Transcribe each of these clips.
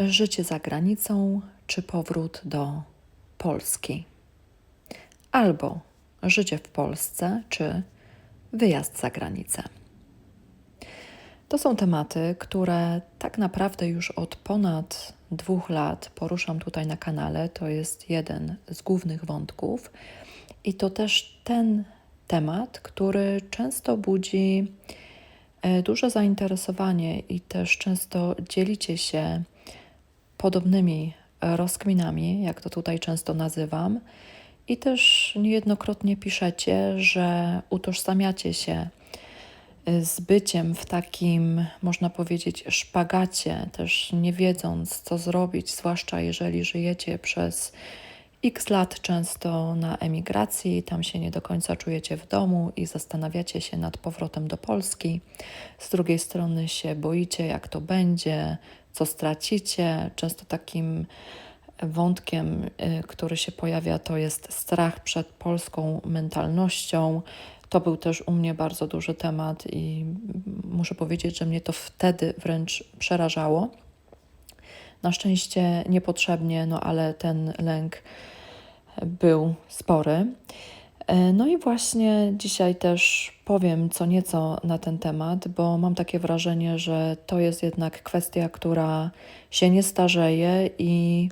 życie za granicą czy powrót do Polski? Albo życie w Polsce czy wyjazd za granicę? To są tematy, które tak naprawdę już od ponad dwóch lat poruszam tutaj na kanale. To jest jeden z głównych wątków, i to też ten temat, który często budzi e, duże zainteresowanie i też często dzielicie się podobnymi rozkminami, jak to tutaj często nazywam, i też niejednokrotnie piszecie, że utożsamiacie się z byciem w takim, można powiedzieć, szpagacie, też nie wiedząc, co zrobić, zwłaszcza jeżeli żyjecie przez x lat często na emigracji, tam się nie do końca czujecie w domu i zastanawiacie się nad powrotem do Polski. Z drugiej strony się boicie, jak to będzie, co stracicie. Często takim wątkiem, y, który się pojawia, to jest strach przed polską mentalnością. To był też u mnie bardzo duży temat i muszę powiedzieć, że mnie to wtedy wręcz przerażało. Na szczęście niepotrzebnie, no ale ten lęk był spory. E, no i właśnie dzisiaj też powiem co nieco na ten temat, bo mam takie wrażenie, że to jest jednak kwestia, która się nie starzeje i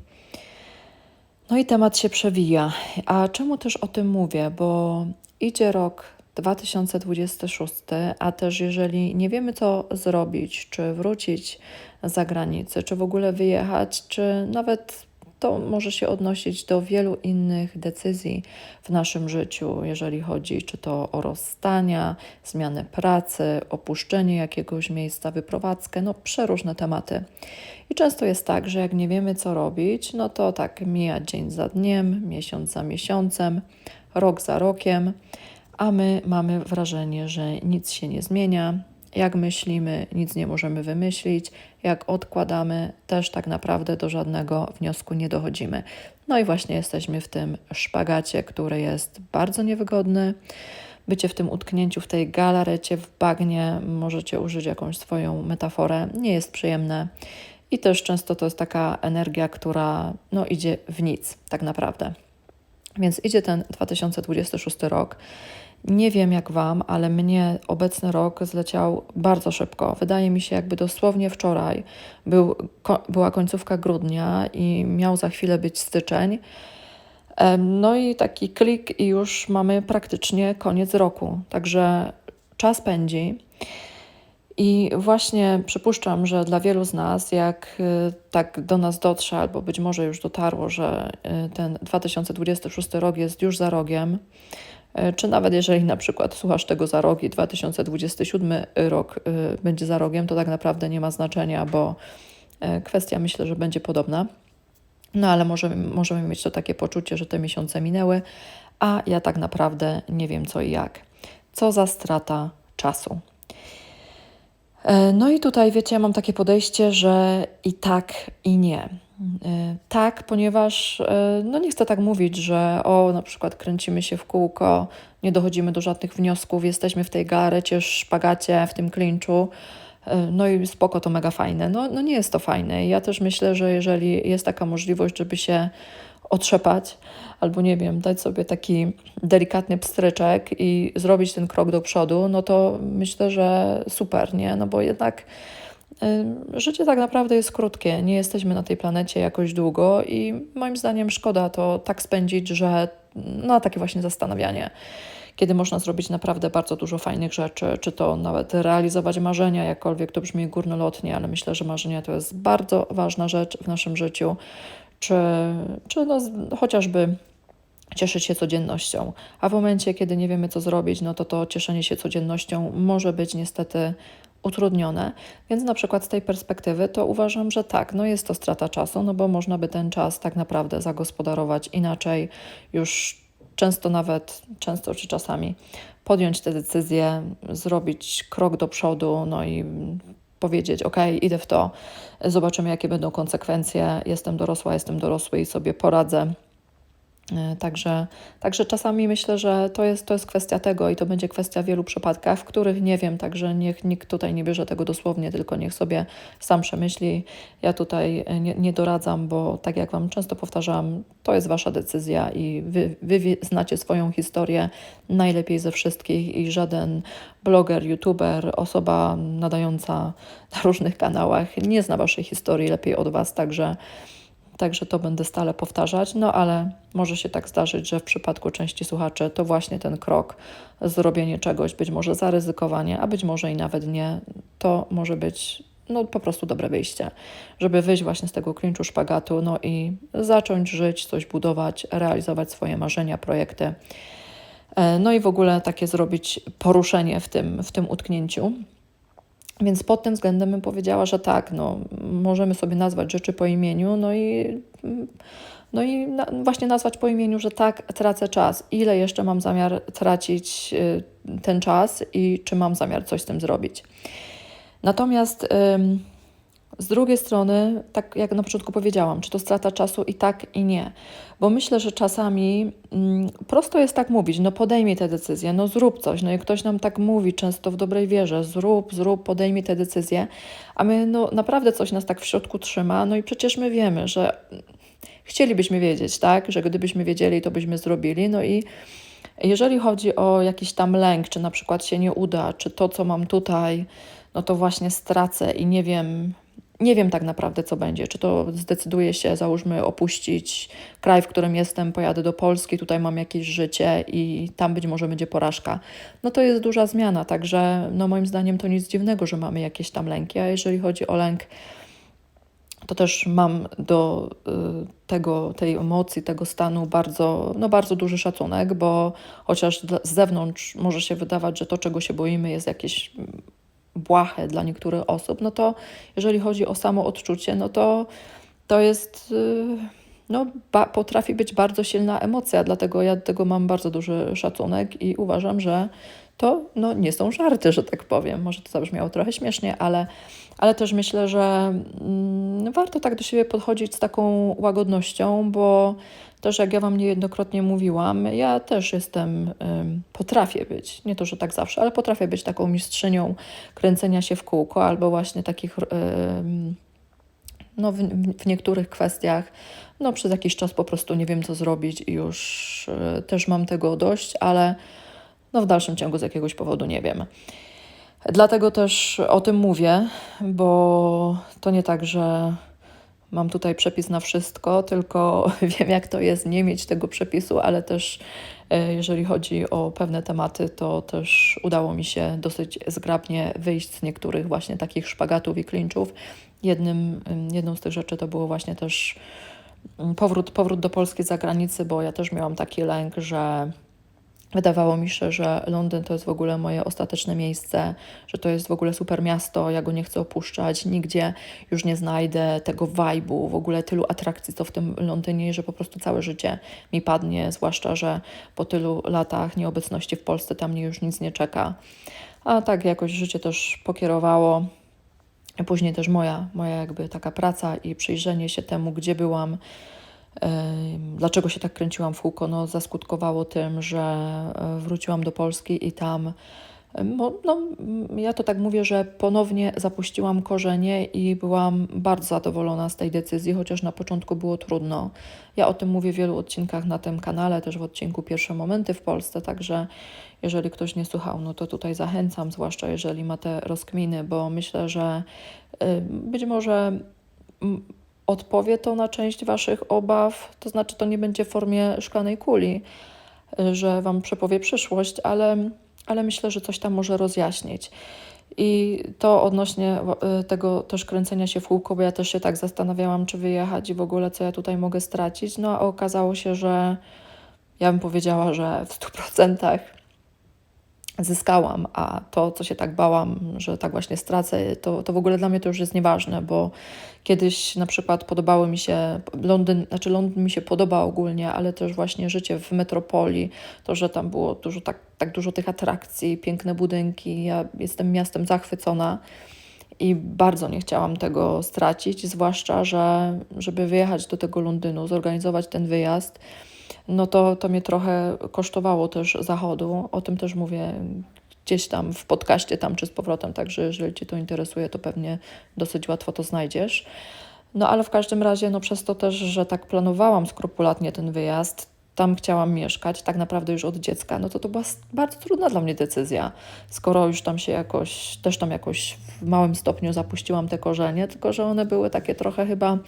no i temat się przewija. A czemu też o tym mówię? Bo idzie rok 2026, a też jeżeli nie wiemy co zrobić, czy wrócić za granicę, czy w ogóle wyjechać, czy nawet to może się odnosić do wielu innych decyzji w naszym życiu, jeżeli chodzi czy to o rozstania, zmianę pracy, opuszczenie jakiegoś miejsca, wyprowadzkę, no przeróżne tematy. I często jest tak, że jak nie wiemy co robić, no to tak mija dzień za dniem, miesiąc za miesiącem, rok za rokiem, a my mamy wrażenie, że nic się nie zmienia, jak myślimy, nic nie możemy wymyślić, jak odkładamy, też tak naprawdę do żadnego wniosku nie dochodzimy. No i właśnie jesteśmy w tym szpagacie, który jest bardzo niewygodny. Bycie w tym utknięciu, w tej galarecie, w bagnie, możecie użyć jakąś swoją metaforę, nie jest przyjemne. I też często to jest taka energia, która no, idzie w nic, tak naprawdę. Więc idzie ten 2026 rok nie wiem jak Wam, ale mnie obecny rok zleciał bardzo szybko. Wydaje mi się, jakby dosłownie wczoraj był, ko, była końcówka grudnia i miał za chwilę być styczeń. No i taki klik, i już mamy praktycznie koniec roku. Także czas pędzi. I właśnie przypuszczam, że dla wielu z nas, jak y, tak do nas dotrze, albo być może już dotarło, że y, ten 2026 rok jest już za rogiem, E, czy nawet jeżeli na przykład słuchasz tego za rok i 2027 rok będzie za rogiem, to tak naprawdę nie ma znaczenia, bo kwestia myślę, że będzie podobna. No ale możemy, możemy mieć to takie poczucie, że te miesiące minęły, a ja tak naprawdę nie wiem co i jak. Co za strata czasu. No i tutaj, wiecie, ja mam takie podejście, że i tak, i nie. E, tak, ponieważ e, no nie chcę tak mówić, że o, na przykład kręcimy się w kółko, nie dochodzimy do żadnych wniosków, jesteśmy w tej garecie, szpagacie, w tym klinczu. E, no i spoko, to mega fajne. No, no nie jest to fajne. Ja też myślę, że jeżeli jest taka możliwość, żeby się otrzepać, albo nie wiem, dać sobie taki delikatny pstryczek i zrobić ten krok do przodu, no to myślę, że super, nie? No bo jednak Życie tak naprawdę jest krótkie, nie jesteśmy na tej planecie jakoś długo i moim zdaniem szkoda to tak spędzić, że na takie właśnie zastanawianie, kiedy można zrobić naprawdę bardzo dużo fajnych rzeczy, czy to nawet realizować marzenia, jakkolwiek to brzmi górnolotnie, ale myślę, że marzenia to jest bardzo ważna rzecz w naszym życiu, czy, czy no, chociażby cieszyć się codziennością. A w momencie, kiedy nie wiemy, co zrobić, no to to cieszenie się codziennością może być niestety utrudnione. Więc na przykład z tej perspektywy to uważam, że tak, no jest to strata czasu, no bo można by ten czas tak naprawdę zagospodarować inaczej, już często nawet, często czy czasami podjąć te decyzje, zrobić krok do przodu, no i powiedzieć, ok, idę w to, zobaczymy jakie będą konsekwencje, jestem dorosła, jestem dorosły i sobie poradzę Także, także czasami myślę, że to jest, to jest kwestia tego i to będzie kwestia wielu przypadkach, w których nie wiem, także niech nikt tutaj nie bierze tego dosłownie, tylko niech sobie sam przemyśli. Ja tutaj e, nie, nie doradzam, bo tak jak Wam często powtarzam, to jest Wasza decyzja i wy, wy znacie swoją historię najlepiej ze wszystkich i żaden bloger, youtuber, osoba nadająca na różnych kanałach nie zna Waszej historii lepiej od Was, także Także to będę stale powtarzać, no ale może się tak zdarzyć, że w przypadku części słuchaczy to właśnie ten krok, zrobienie czegoś, być może zaryzykowanie, a być może i nawet nie, to może być no, po prostu dobre wyjście, żeby wyjść właśnie z tego klinczu szpagatu, no i zacząć żyć, coś budować, realizować swoje marzenia, projekty. E, No i w ogóle takie zrobić poruszenie w tym, w tym utknięciu. Więc pod tym względem bym powiedziała, że tak, no, możemy sobie nazwać rzeczy po imieniu, no i, no i na, właśnie nazwać po imieniu, że tak, tracę czas. Ile jeszcze mam zamiar tracić y, ten czas i czy mam zamiar coś z tym zrobić. Natomiast z drugiej strony, tak jak na początku powiedziałam, czy to strata czasu i tak, i nie. Bo myślę, że czasami mm, prosto jest tak mówić, no podejmij tę decyzję, no zrób coś. No i ktoś nam tak mówi, często w dobrej wierze, zrób, zrób, podejmij tę decyzję, a my no naprawdę coś nas tak w środku trzyma, no i przecież my wiemy, że chcielibyśmy wiedzieć, tak, że gdybyśmy wiedzieli, to byśmy zrobili, no i jeżeli chodzi o jakiś tam lęk, czy na przykład się nie uda, czy to, co mam tutaj, no to właśnie stracę i nie wiem, nie wiem tak naprawdę, co będzie. Czy to zdecyduję się, załóżmy, opuścić kraj, w którym jestem, pojadę do Polski, tutaj mam jakieś życie i tam być może będzie porażka. No to jest duża zmiana, także no moim zdaniem to nic dziwnego, że mamy jakieś tam lęki. A jeżeli chodzi o lęk, to też mam do y, tego, tej emocji, tego stanu bardzo, no bardzo duży szacunek, bo chociaż z zewnątrz może się wydawać, że to, czego się boimy, jest jakieś błahe dla niektórych osób, no to jeżeli chodzi o samo odczucie, no to to jest, y, no potrafi być bardzo silna emocja, dlatego ja do tego mam bardzo duży szacunek i uważam, że to no, nie są żarty, że tak powiem. Może to zabrzmiało trochę śmiesznie, ale, ale też myślę, że mm, warto tak do siebie podchodzić z taką łagodnością, bo też jak ja Wam niejednokrotnie mówiłam, ja też jestem, potrafię być, nie to, że tak zawsze, ale potrafię być taką mistrzynią kręcenia się w kółko albo właśnie takich, no w, w niektórych kwestiach, no przez jakiś czas po prostu nie wiem, co zrobić i już y, też mam tego dość, ale no w dalszym ciągu z jakiegoś powodu nie wiem. Dlatego też o tym mówię, bo to nie tak, że mam tutaj przepis na wszystko, tylko wiem, jak to jest nie mieć tego przepisu, ale też e, jeżeli chodzi o pewne tematy, to też udało mi się dosyć zgrabnie wyjść z niektórych właśnie takich szpagatów i klinczów. Jednym, ym, jedną z tych rzeczy to było właśnie też powrót, powrót do Polski z zagranicy, bo ja też miałam taki lęk, że Wydawało mi się, że Londyn to jest w ogóle moje ostateczne miejsce, że to jest w ogóle super miasto, ja go nie chcę opuszczać, nigdzie już nie znajdę tego vibe'u, w ogóle tylu atrakcji, co w tym Londynie, że po prostu całe życie mi padnie, zwłaszcza, że po tylu latach nieobecności w Polsce tam mnie już nic nie czeka. A tak jakoś życie też pokierowało. Później też moja, moja jakby taka praca i przyjrzenie się temu, gdzie byłam, Dlaczego się tak kręciłam w kółko? No, zaskutkowało tym, że e, wróciłam do Polski i tam, mo- no, mm, ja to tak mówię, że ponownie zapuściłam korzenie i byłam bardzo zadowolona z tej decyzji, chociaż na początku było trudno. Ja o tym mówię w wielu odcinkach na tym kanale, też w odcinku Pierwsze Momenty w Polsce, także jeżeli ktoś nie słuchał, no to tutaj zachęcam, zwłaszcza jeżeli ma te rozkminy, bo myślę, że y, być może odpowie to na część Waszych obaw, to znaczy to nie będzie w formie szklanej kuli, że Wam przepowie przyszłość, ale, ale myślę, że coś tam może rozjaśnić. I to odnośnie y, tego też kręcenia się w kółko, bo ja też się tak zastanawiałam, czy wyjechać i w ogóle co ja tutaj mogę stracić. No a okazało się, że ja bym powiedziała, że w 100% zyskałam, a to, co się tak bałam, że tak właśnie stracę, to, to w ogóle dla mnie to już jest nieważne, bo kiedyś na przykład podobało mi się Londyn, znaczy Londyn mi się podoba ogólnie, ale też właśnie życie w metropolii, to, że tam było dużo, tak, tak dużo tych atrakcji, piękne budynki, ja jestem miastem zachwycona i bardzo nie chciałam tego stracić, zwłaszcza, że żeby wyjechać do tego Londynu, zorganizować ten wyjazd, no to, to mnie trochę kosztowało też zachodu. O tym też mówię gdzieś tam w podcaście tam czy z powrotem, także jeżeli Cię to interesuje, to pewnie dosyć łatwo to znajdziesz. No ale w każdym razie, no przez to też, że tak planowałam skrupulatnie ten wyjazd, tam chciałam mieszkać, tak naprawdę już od dziecka, no to to była bardzo trudna dla mnie decyzja, skoro już tam się jakoś, też tam jakoś w małym stopniu zapuściłam te korzenie, tylko że one były takie trochę chyba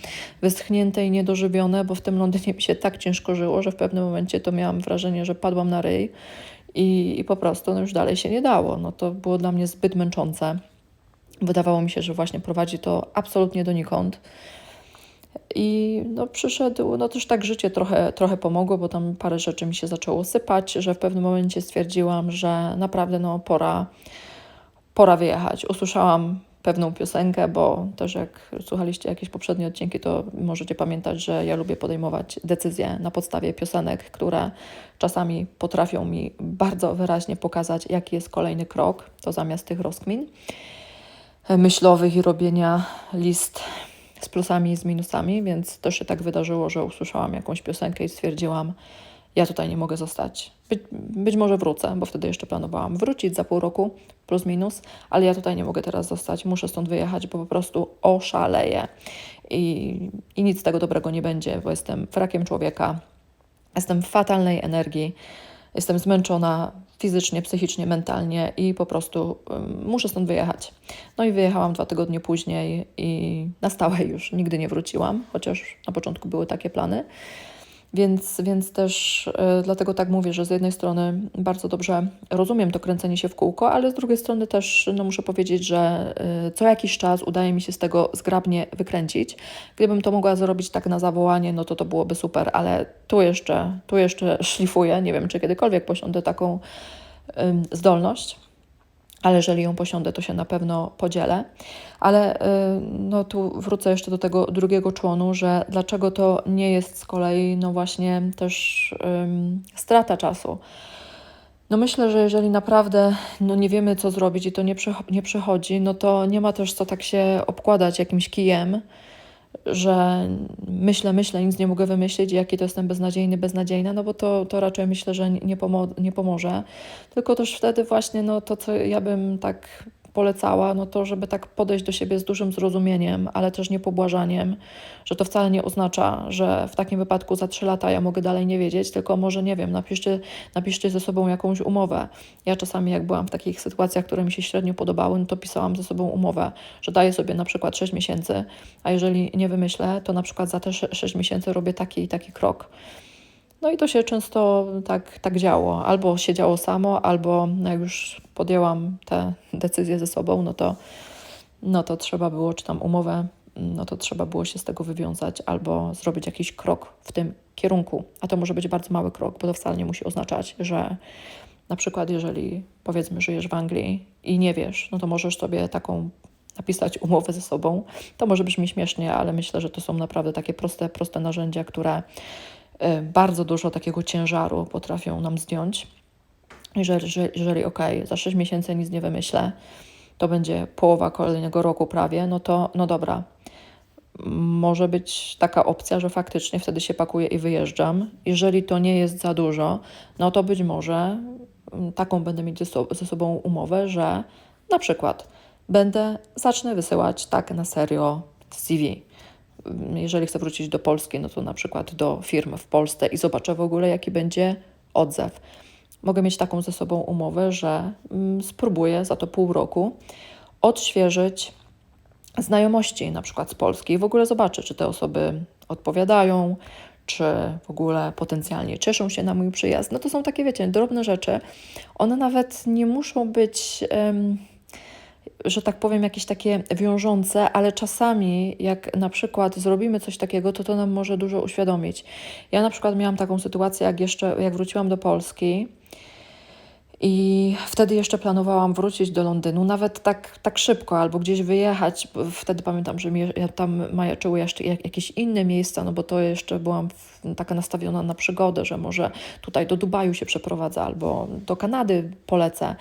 wyschnięte i niedożywione, bo w tym Londynie mi się tak ciężko żyło, że w pewnym momencie to miałam wrażenie, że padłam na ryj i, i po prostu no już dalej się nie dało. No to było dla mnie zbyt męczące. Wydawało mi się, że właśnie prowadzi to absolutnie donikąd. I no, przyszedł, no też tak życie trochę, trochę pomogło, bo tam parę rzeczy mi się zaczęło sypać, że w pewnym momencie stwierdziłam, że naprawdę no, pora, pora wyjechać. Usłyszałam pewną piosenkę, bo też jak słuchaliście jakieś poprzednie odcinki, to możecie pamiętać, że ja lubię podejmować decyzje na podstawie piosenek, które czasami potrafią mi bardzo wyraźnie pokazać, jaki jest kolejny krok, to zamiast tych rozkmin myślowych i robienia list z plusami i z minusami, więc to się tak wydarzyło, że usłyszałam jakąś piosenkę i stwierdziłam, ja tutaj nie mogę zostać. Być, być może wrócę, bo wtedy jeszcze planowałam wrócić za pół roku, plus minus, ale ja tutaj nie mogę teraz zostać, muszę stąd wyjechać, bo po prostu oszaleję. I, i nic z tego dobrego nie będzie, bo jestem wrakiem człowieka, jestem w fatalnej energii, jestem zmęczona fizycznie, psychicznie, mentalnie i po prostu muszę stąd wyjechać. No i wyjechałam dwa tygodnie później i na stałe już nigdy nie wróciłam, chociaż na początku były takie plany. Więc, więc też y, dlatego tak mówię, że z jednej strony bardzo dobrze rozumiem to kręcenie się w kółko, ale z drugiej strony też no, muszę powiedzieć, że y, co jakiś czas udaje mi się z tego zgrabnie wykręcić. Gdybym to mogła zrobić tak na zawołanie, no to to byłoby super, ale tu jeszcze, tu jeszcze szlifuję. Nie wiem, czy kiedykolwiek posiądę taką zdolność ale jeżeli ją posiądę, to się na pewno podzielę. Ale y, no tu wrócę jeszcze do tego drugiego członu, że dlaczego to nie jest z kolei no właśnie też um, strata czasu. No myślę, że jeżeli naprawdę no nie wiemy, co zrobić i to nie, nie przychodzi, no to nie ma też co tak się obkładać jakimś kijem, że myślę, myślę, nic nie mogę wymyślić, jaki to jestem beznadziejny, beznadziejna, no bo to, to raczej myślę, że nie, pomo- nie pomoże. Tylko też wtedy właśnie no, to, co ja bym tak polecała, no to żeby tak podejść do siebie z dużym zrozumieniem, ale też nie pobłażaniem, że to wcale nie oznacza, że w takim wypadku za trzy lata ja mogę dalej nie wiedzieć, tylko może, nie wiem, napiszcie, napiszcie ze sobą jakąś umowę. Ja czasami, jak byłam w takich sytuacjach, które mi się średnio podobały, no to pisałam ze sobą umowę, że daję sobie na przykład 6 miesięcy, a jeżeli nie wymyślę, to na przykład za te 6 miesięcy robię taki i taki krok. No i to się często tak, tak działo. Albo się działo samo, albo jak już podjęłam te decyzje ze sobą, no to, no to trzeba było, czy tam umowę, no to trzeba było się z tego wywiązać albo zrobić jakiś krok w tym kierunku. A to może być bardzo mały krok, bo to wcale nie musi oznaczać, że na przykład jeżeli powiedzmy żyjesz w Anglii i nie wiesz, no to możesz sobie taką napisać umowę ze sobą. To może brzmi śmiesznie, ale myślę, że to są naprawdę takie proste, proste narzędzia, które Y, bardzo dużo takiego ciężaru potrafią nam zdjąć. Jeżeli, jeżeli, ok, za 6 miesięcy nic nie wymyślę, to będzie połowa kolejnego roku prawie, no to no dobra. Może być taka opcja, że faktycznie wtedy się pakuję i wyjeżdżam. Jeżeli to nie jest za dużo, no to być może mm, taką będę mieć ze sobą umowę, że na przykład będę, zacznę wysyłać tak na serio CV jeżeli chcę wrócić do Polski, no to na przykład do firm w Polsce i zobaczę w ogóle, jaki będzie odzew. Mogę mieć taką ze sobą umowę, że mm, spróbuję za to pół roku odświeżyć znajomości, na przykład z Polski, i w ogóle zobaczę, czy te osoby odpowiadają, czy w ogóle potencjalnie cieszą się na mój przyjazd. No to są takie, wiecie, drobne rzeczy. One nawet nie muszą być. Um, że tak powiem, jakieś takie wiążące, ale czasami, jak na przykład zrobimy coś takiego, to to nam może dużo uświadomić. Ja na przykład miałam taką sytuację, jak jeszcze, jak wróciłam do Polski. I wtedy jeszcze planowałam wrócić do Londynu, nawet tak, tak szybko, albo gdzieś wyjechać. Wtedy pamiętam, że tam majaczyły jeszcze jakieś inne miejsca, no bo to jeszcze byłam taka nastawiona na przygodę, że może tutaj do Dubaju się przeprowadzę, albo do Kanady polecę.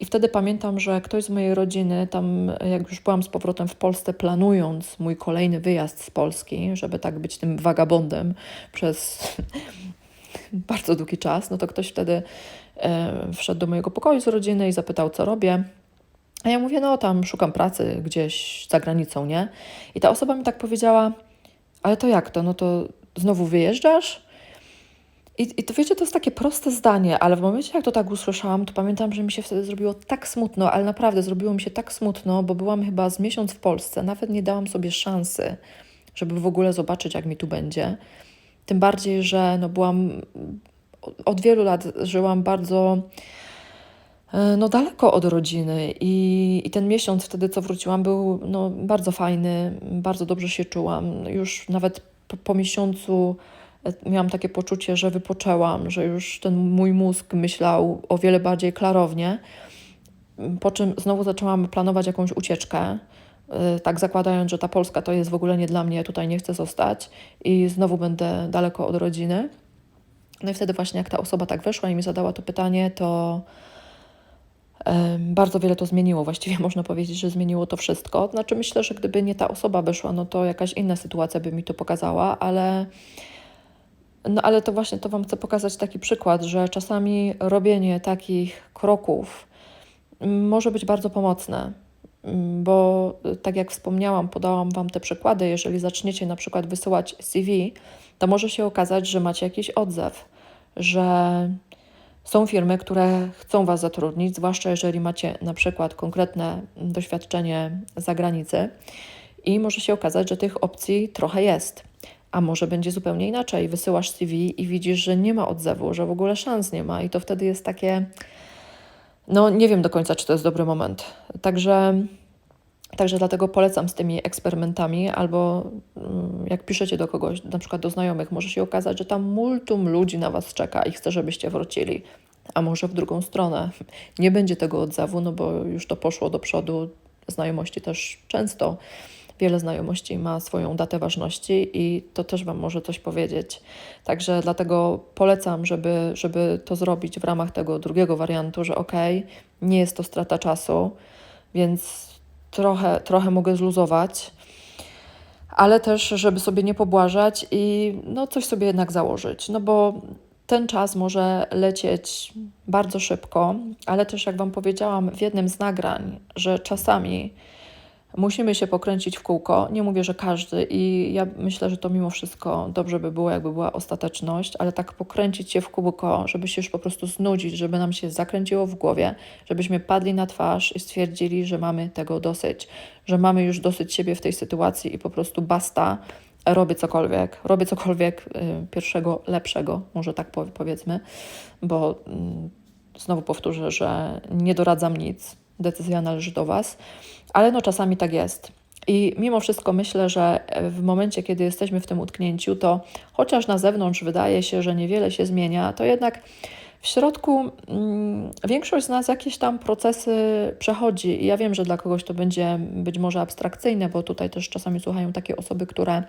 I wtedy pamiętam, że ktoś z mojej rodziny, tam jak już byłam z powrotem w Polsce, planując mój kolejny wyjazd z Polski, żeby tak być tym wagabondem przez bardzo długi czas, no to ktoś wtedy e, wszedł do mojego pokoju z rodziny i zapytał, co robię. A ja mówię, no tam szukam pracy gdzieś za granicą, nie? I ta osoba mi tak powiedziała, ale to jak to? No to znowu wyjeżdżasz? I, I to wiecie, to jest takie proste zdanie, ale w momencie, jak to tak usłyszałam, to pamiętam, że mi się wtedy zrobiło tak smutno, ale naprawdę zrobiło mi się tak smutno, bo byłam chyba z miesiąc w Polsce, nawet nie dałam sobie szansy, żeby w ogóle zobaczyć, jak mi tu będzie. Tym bardziej, że no byłam od wielu lat żyłam bardzo e, no, daleko od rodziny i, i ten miesiąc wtedy, co wróciłam, był no, bardzo fajny, bardzo dobrze się czułam. Już nawet po, po miesiącu miałam takie poczucie, że wypoczęłam, że już ten mój mózg myślał o wiele bardziej klarownie. Po czym znowu zaczęłam planować jakąś ucieczkę, e, tak zakładając, że ta Polska to jest w ogóle nie dla mnie, tutaj nie chcę zostać i znowu będę daleko od rodziny. No i wtedy właśnie jak ta osoba tak weszła i mi zadała to pytanie, to bardzo wiele to zmieniło. Właściwie można powiedzieć, że zmieniło to wszystko. Znaczy myślę, że gdyby nie ta osoba weszła, no to jakaś inna sytuacja by mi to pokazała, ale no ale to właśnie to Wam chcę pokazać taki przykład, że czasami robienie takich kroków może być bardzo pomocne, bo tak jak wspomniałam, podałam Wam te przykłady, jeżeli zaczniecie na przykład wysyłać CV, to może się okazać, że macie jakiś odzew, że są firmy, które chcą Was zatrudnić, zwłaszcza jeżeli macie na przykład konkretne doświadczenie z zagranicy. I może się okazać, że tych opcji trochę jest. A może będzie zupełnie inaczej. Wysyłasz CV i widzisz, że nie ma odzewu, że w ogóle szans nie ma, i to wtedy jest takie. No, nie wiem do końca, czy to jest dobry moment. Także Także dlatego polecam z tymi eksperymentami, albo mm, jak piszecie do kogoś, na przykład do znajomych, może się okazać, że tam multum ludzi na Was czeka i chce, żebyście wrócili. A może w drugą stronę. Nie będzie tego odzewu, no bo już to poszło do przodu. Znajomości też często, wiele znajomości ma swoją datę ważności i to też Wam może coś powiedzieć. Także dlatego polecam, żeby, żeby to zrobić w ramach tego drugiego wariantu, że ok, nie jest to strata czasu, więc trochę, trochę mogę zluzować, ale też, żeby sobie nie pobłażać i no, coś sobie jednak założyć. No bo ten czas może lecieć bardzo szybko, ale też, jak Wam powiedziałam w jednym z nagrań, że czasami musimy się pokręcić w kółko. Nie mówię, że każdy, i ja myślę, że to mimo wszystko dobrze by było, jakby była ostateczność, ale tak pokręcić się w kółko, żeby się już po prostu znudzić, żeby nam się zakręciło w głowie, żebyśmy padli na twarz i stwierdzili, że mamy tego dosyć, że mamy już dosyć siebie w tej sytuacji i po prostu basta. Robię cokolwiek, robię cokolwiek y, pierwszego, lepszego, może tak powiedzmy, bo mm, znowu powtórzę, że nie doradzam nic, decyzja należy do Was, ale no czasami tak jest. I mimo wszystko myślę, że w momencie, kiedy jesteśmy w tym utknięciu, to chociaż na zewnątrz wydaje się, że niewiele się zmienia, to jednak w środku mm, większość z nas jakieś tam procesy przechodzi. I ja wiem, że dla kogoś to będzie być może abstrakcyjne, bo tutaj też czasami słuchają takie osoby, które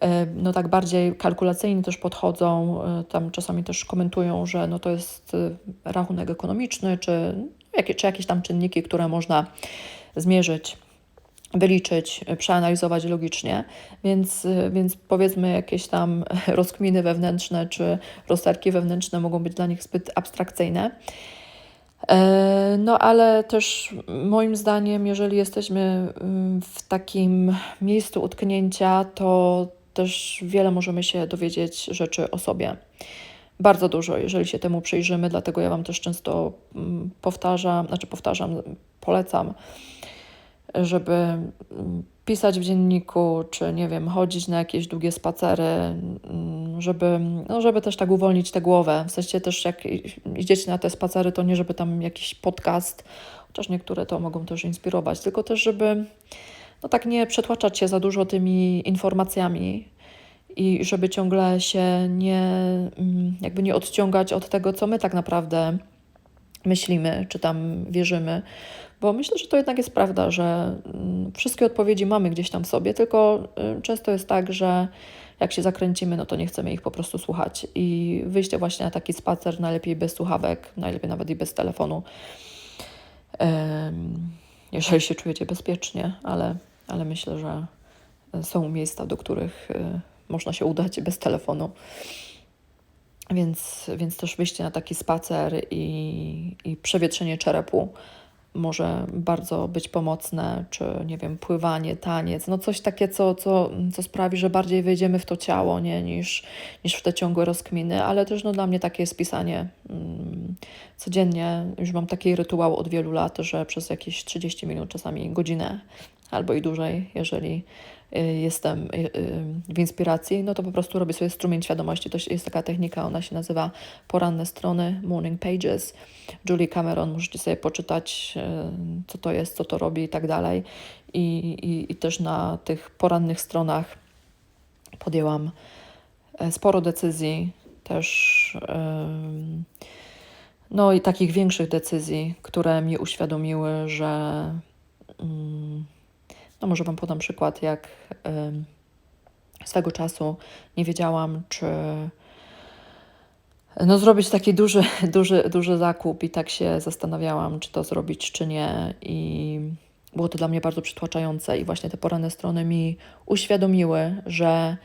e, no tak bardziej kalkulacyjnie też podchodzą, e, tam czasami też komentują, że no to jest e, rachunek ekonomiczny, czy jakie, czy jakieś tam czynniki, które można zmierzyć wyliczyć, przeanalizować logicznie, więc, więc powiedzmy jakieś tam rozkminy wewnętrzne czy rozterki wewnętrzne mogą być dla nich zbyt abstrakcyjne. E, no, ale też moim zdaniem, jeżeli jesteśmy mm, w takim miejscu utknięcia, to też wiele możemy się dowiedzieć rzeczy o sobie bardzo dużo, jeżeli się temu przyjrzymy, dlatego ja Wam też często mm, powtarzam, znaczy powtarzam, polecam, żeby mm, pisać w dzienniku, czy nie wiem, chodzić na jakieś długie spacery, mm, żeby, no, żeby też tak uwolnić tę głowę. W sensie też jak idziecie na te spacery, to nie żeby tam jakiś podcast, chociaż niektóre to mogą też inspirować, tylko też żeby no tak nie przetłaczać się za dużo tymi informacjami, i żeby ciągle się nie, mm, jakby nie odciągać od tego, co my tak naprawdę myślimy, czy tam wierzymy. Bo myślę, że to jednak jest prawda, że mm, wszystkie odpowiedzi mamy gdzieś tam w sobie, tylko y, często jest tak, że jak się zakręcimy, no to nie chcemy ich po prostu słuchać. I wyjście właśnie na taki spacer, najlepiej bez słuchawek, najlepiej nawet i bez telefonu, jeżeli się czujecie bezpiecznie, ale, ale myślę, że są miejsca, do których y, można się udać bez telefonu. Więc, więc też wyjście na taki spacer i, i przewietrzenie czerepu może bardzo być pomocne, czy nie wiem, pływanie, taniec, no coś takie, co, co, co sprawi, że bardziej wejdziemy w to ciało, nie, niż, niż w te ciągłe rozkminy, ale też no, dla mnie takie jest pisanie mm, codziennie. Już mam taki rytuał od wielu lat, że przez jakieś 30 minut, czasami godzinę albo i dłużej, jeżeli y, jestem y, y, w inspiracji, no to po prostu robię sobie strumień świadomości. To jest taka technika, ona się nazywa poranne strony, morning pages. Julie Cameron, możecie sobie poczytać, co to jest, co to robi i tak dalej. I, i, i też na tych porannych stronach podjęłam e, sporo decyzji, też no i takich większych decyzji, które mi uświadomiły, że mm, no może Wam podam przykład, jak swego czasu nie wiedziałam, czy no, zrobić taki duży, duży, duży zakup i tak się zastanawiałam, czy to zrobić, czy nie. I było to dla mnie bardzo przytłaczające i właśnie te poranne strony mi uświadomiły, że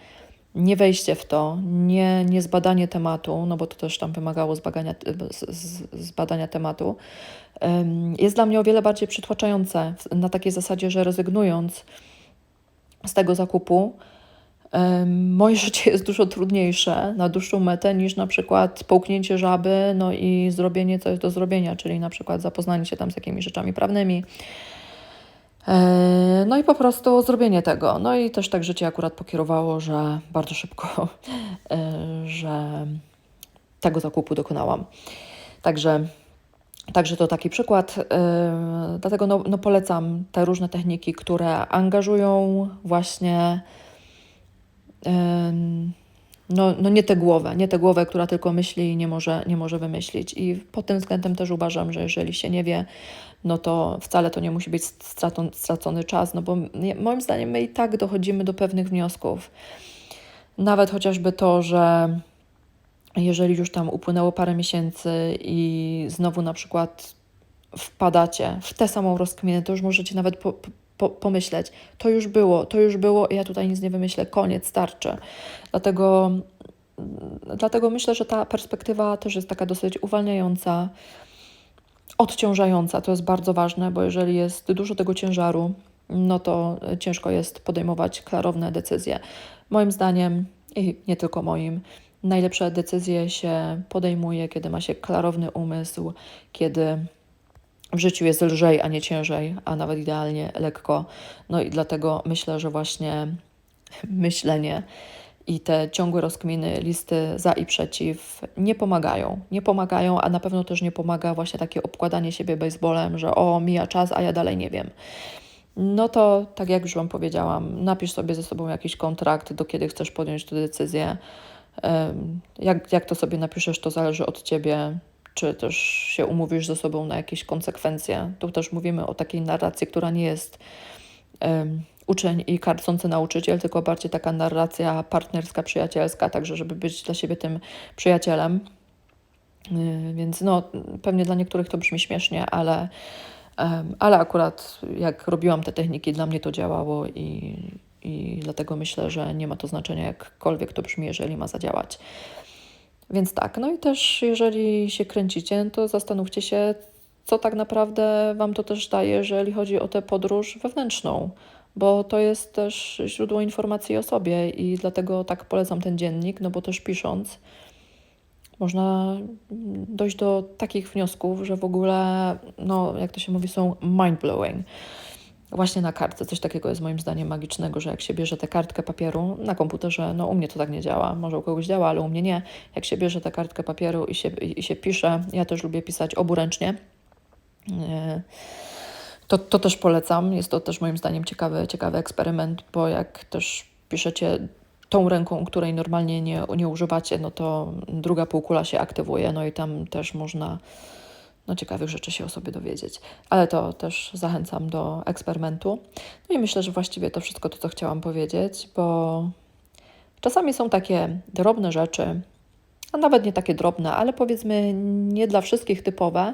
nie wejście w to, nie, nie zbadanie tematu, no bo to też tam wymagało zbadania, zbadania tematu, jest dla mnie o wiele bardziej przytłaczające na takiej zasadzie, że rezygnując z tego zakupu, moje życie jest dużo trudniejsze na dłuższą metę niż na przykład połknięcie żaby, no i zrobienie co jest do zrobienia, czyli na przykład zapoznanie się tam z jakimiś rzeczami prawnymi. E, no i po prostu zrobienie tego. No i też tak życie akurat pokierowało, że bardzo szybko, e, że tego zakupu dokonałam. Także Także to taki przykład. Yy, dlatego no, no polecam te różne techniki, które angażują właśnie no, no nie tę głowę, nie tę głowę, która tylko myśli i nie może, nie może wymyślić. I pod tym względem też uważam, że jeżeli się nie wie, no to wcale to nie musi być stracony, czas, no bo moim zdaniem my i tak dochodzimy do pewnych wniosków. Nawet chociażby to, że jeżeli już tam upłynęło parę miesięcy i znowu na przykład wpadacie w tę samą rozkminę, to już możecie nawet po, po, pomyśleć, to już było, to już było, ja tutaj nic nie wymyślę, koniec, starczy. Dlatego, dlatego myślę, że ta perspektywa też jest taka dosyć uwalniająca, odciążająca. To jest bardzo ważne, bo jeżeli jest dużo tego ciężaru, no to ciężko jest podejmować klarowne decyzje. Moim zdaniem, i nie tylko moim, Najlepsze decyzje się podejmuje, kiedy ma się klarowny umysł, kiedy w życiu jest lżej, a nie ciężej, a nawet idealnie lekko. No i dlatego myślę, że właśnie myślenie i te ciągłe rozkminy, listy za i przeciw nie pomagają. Nie pomagają, a na pewno też nie pomaga właśnie takie obkładanie siebie baseballem, że o, mija czas, a ja dalej nie wiem. No to, tak jak już Wam powiedziałam, napisz sobie ze sobą jakiś kontrakt, do kiedy chcesz podjąć tę decyzję. Jak, jak to sobie napiszesz, to zależy od ciebie, czy też się umówisz ze sobą na jakieś konsekwencje. Tu też mówimy o takiej narracji, która nie jest um, uczeń i karcący nauczyciel, tylko bardziej taka narracja partnerska, przyjacielska, także żeby być dla siebie tym przyjacielem. Yy, więc no, pewnie dla niektórych to brzmi śmiesznie, ale, ale akurat jak robiłam te techniki, dla mnie to działało i, i dlatego myślę, że nie ma to znaczenia, jakkolwiek to brzmi, jeżeli ma zadziałać. Więc tak, no i też jeżeli się kręcicie, to zastanówcie się, co tak naprawdę Wam to też daje, jeżeli chodzi o tę podróż wewnętrzną, bo to jest też źródło informacji o sobie i dlatego tak polecam ten dziennik, no bo też pisząc, można dojść do takich wniosków, że w ogóle, no jak to się mówi, są mind-blowing właśnie na kartce. Coś takiego jest moim zdaniem magicznego, że jak się bierze tę kartkę papieru na komputerze, no u mnie to tak nie działa, może u kogoś działa, ale u mnie nie. Jak się bierze tę kartkę papieru i się, i się pisze, ja też lubię pisać oburęcznie, to, to też polecam. Jest to też moim zdaniem ciekawy, ciekawy eksperyment, bo jak też piszecie tą ręką, której normalnie nie, nie używacie, no to druga półkula się aktywuje, no i tam też można no, ciekawych rzeczy się o sobie dowiedzieć. Ale to też zachęcam do eksperymentu. No i myślę, że właściwie to wszystko to, co chciałam powiedzieć, bo czasami są takie drobne rzeczy, a nawet nie takie drobne, ale powiedzmy nie dla wszystkich typowe,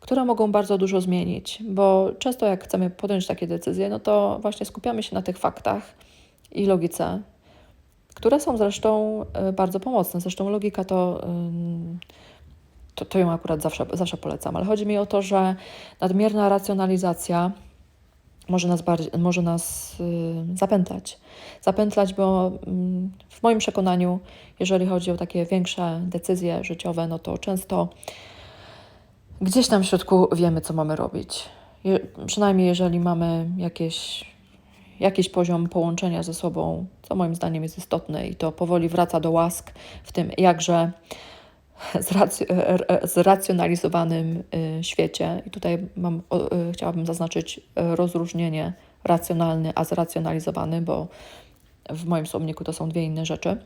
które mogą bardzo dużo zmienić, bo często jak chcemy podjąć takie decyzje, no to właśnie skupiamy się na tych faktach i logice, które są zresztą y, bardzo pomocne. Zresztą logika to, ym, to, to ją akurat zawsze, zawsze polecam, ale chodzi mi o to, że nadmierna racjonalizacja może nas, bardziej, może nas y, zapętlać. Zapętlać, bo mm, w moim przekonaniu, jeżeli chodzi o takie większe decyzje życiowe, no to często gdzieś tam w środku wiemy, co mamy robić. Je, przynajmniej jeżeli mamy jakieś, jakiś poziom połączenia ze sobą, co moim zdaniem jest istotne i to powoli wraca do łask w tym jakże zracjonalizowanym y, świecie. I tutaj mam, y, chciałabym zaznaczyć y, rozróżnienie racjonalny a zracjonalizowany, bo w moim słowniku to są dwie inne rzeczy.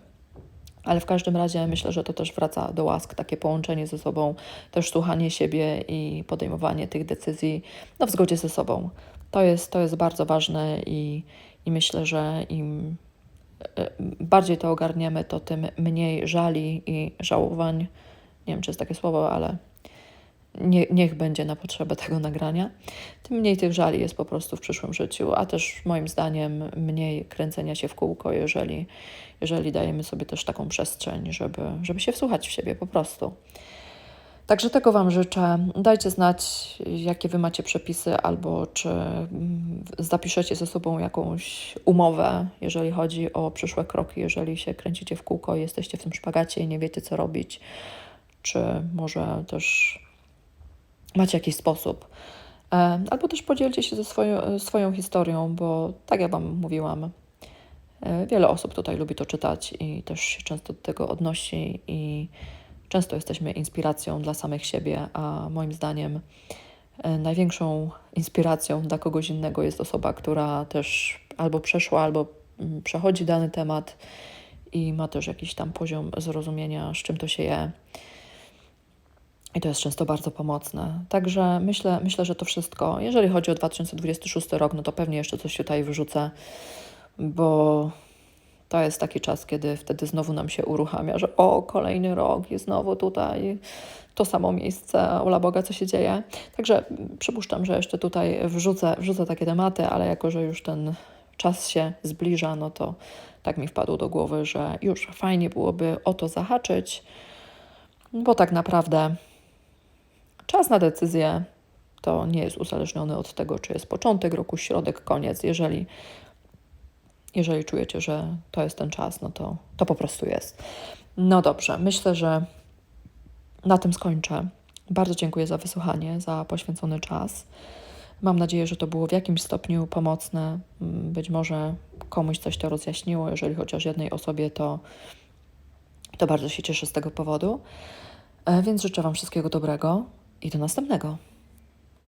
Ale w każdym razie myślę, że to też wraca do łask, takie połączenie ze sobą, też słuchanie siebie i podejmowanie tych decyzji no, w zgodzie ze sobą. To jest, to jest bardzo ważne i, i myślę, że im e, bardziej to ogarniemy, to tym mniej żali i żałowań. Nie wiem, czy jest takie słowo, ale nie, niech będzie na potrzebę tego nagrania. Tym mniej tych żali jest po prostu w przyszłym życiu, a też moim zdaniem mniej kręcenia się w kółko, jeżeli, jeżeli dajemy sobie też taką przestrzeń, żeby, żeby się wsłuchać w siebie po prostu. Także tego Wam życzę. Dajcie znać, jakie Wy macie przepisy, albo czy mm, zapiszecie ze sobą jakąś umowę, jeżeli chodzi o przyszłe kroki, jeżeli się kręcicie w kółko, jesteście w tym szpagacie i nie wiecie, co robić, czy może też macie jakiś sposób. E, Albo też podzielcie się ze swoją, swoją historią, bo tak jak Wam mówiłam, e, wiele osób tutaj lubi to czytać i też się często do tego odnosi i często jesteśmy inspiracją dla samych siebie, a moim zdaniem e, największą inspiracją dla kogoś innego jest osoba, która też albo przeszła, albo mm, przechodzi dany temat i ma też jakiś tam poziom zrozumienia, z czym to się je. I to jest często bardzo pomocne. Także myślę, myślę, że to wszystko. Jeżeli chodzi o 2026 rok, no to pewnie jeszcze coś tutaj wyrzucę, bo to jest taki czas, kiedy wtedy znowu nam się uruchamia, że o, kolejny rok i znowu tutaj to samo miejsce, ula Boga, co się dzieje. Także przypuszczam, że jeszcze tutaj wrzucę, wrzucę takie tematy, ale jako, że już ten czas się zbliża, no to tak mi wpadło do głowy, że już fajnie byłoby o to zahaczyć, bo tak naprawdę Czas na decyzję to nie jest uzależniony od tego, czy jest początek roku, środek, koniec. Jeżeli, jeżeli czujecie, że to jest ten czas, no to, to po prostu jest. No dobrze, myślę, że na tym skończę. Bardzo dziękuję za wysłuchanie, za poświęcony czas. Mam nadzieję, że to było w jakimś stopniu pomocne. Mm, Być może komuś coś to rozjaśniło. Jeżeli chociaż jednej osobie, to, to bardzo się cieszę z tego powodu. E, Więc życzę Wam wszystkiego dobrego i do następnego.